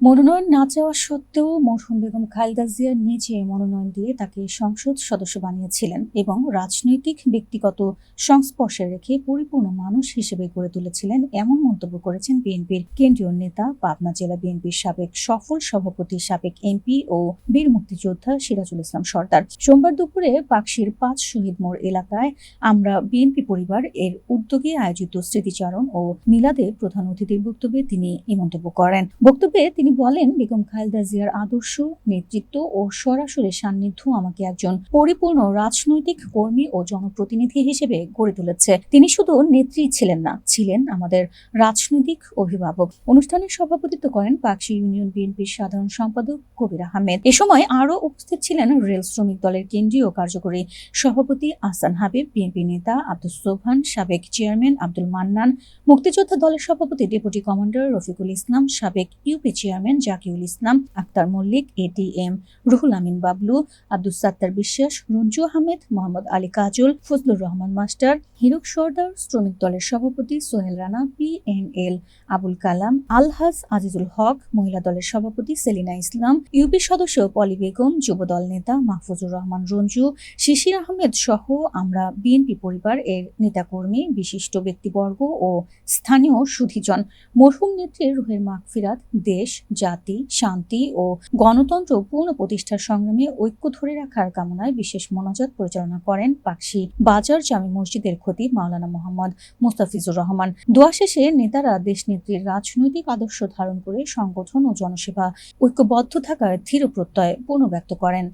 মনোনয়ন না চাওয়া সত্ত্বেও মরহুম বেগম খালেদা জিয়া নিজে মনোনয়ন দিয়ে তাকে সংসদ সদস্য বানিয়েছিলেন এবং রাজনৈতিক ব্যক্তিগত সংস্পর্শে রেখে পরিপূর্ণ মানুষ হিসেবে গড়ে তুলেছিলেন এমন মন্তব্য করেছেন বিএনপির কেন্দ্রীয় নেতা, পাবনা জেলা বিএনপির সাবেক সফল সভাপতি, সাবেক এমপি ও বীর মুক্তিযোদ্ধা সিরাজুল ইসলাম সর্দার। সোমবার দুপুরে পাকশির পাঁচ শহীদ মোড় এলাকায় আমরা বিএনপি পরিবার এর উদ্যোগে আয়োজিত স্মৃতিচারণ ও মিলাদে প্রধান অতিথির বক্তব্যে তিনি এই মন্তব্য করেন। বক্তব্যে তিনি বলেন, বেগম খালেদা জিয়ার আদর্শ, নেতৃত্ব ও সরাসরি সান্নিধ্য আমাকে একজন পরিপূর্ণ রাজনৈতিক কর্মী ও জনপ্রতিনিধি হিসেবে গড়ে তুলেছে। তিনি শুধু নেত্রী ছিলেন না, ছিলেন আমাদের রাজনৈতিক অভিভাবক। অনুষ্ঠানে সভাপতিত্ব করেন পাকশি ইউনিয়ন বিএনপির সাধারণ সম্পাদক কবির আহমেদ। এ সময় আরও উপস্থিত ছিলেন রেল শ্রমিক দলের কেন্দ্রীয় কার্যকরী সভাপতি আহসান হাবিব, বিএনপি নেতা আব্দুল সোবহান, সাবেক চেয়ারম্যান আব্দুল মান্নান, মুক্তিযোদ্ধা দলের সভাপতি ডেপুটি কমান্ডার রফিকুল ইসলাম, সাবেক UP chairman Zakiul Islam, Akhtar Mallick ATM Ruhul Amin Bablu Abdul Sattar Biswas, Ranju Ahmed, Mohammad Ali Kajol, Fazlur Rahman master, Hiruk Sardar, শ্রমিক দলের সভাপতি সোহেল রানা পিএনএল আবুল কালাম, আলহাজ আজিজুল হক, মহিলা দলের সভাপতি সেলিনা ইসলাম, ইউপি সদস্য পলি বেগম যুবদল নেতা মাহফুজুর রহমান রঞ্জু, শিশির আহমেদ সহ আমরা বিএনপি পরিবার এর নেতাকর্মী, বিশিষ্ট ব্যক্তিবর্গ ও স্থানীয় সুধীজন। মরহুম নেত্রীর রুহের মাগফিরাত, দেশ জাতি, শান্তি ও গণতন্ত্র পূর্ণ প্রতিষ্ঠার সংগ্রামে ঐক্য ধরে রাখার কামনায় বিশেষ মোনাজাত পরিচালনা করেন পাকশি বাজার জামি মসজিদের খতিব মাওলানা মোহাম্মদ মুস্তাফিজুর রহমান। দোয়া শেষে নেতারা দেশনেত্রীর রাজনৈতিক আদর্শ ধারণ করে সংগঠন ও জনসেবা ঐক্যবদ্ধ থাকার ধীর প্রত্যয় পুনর্ব্যক্ত করেন।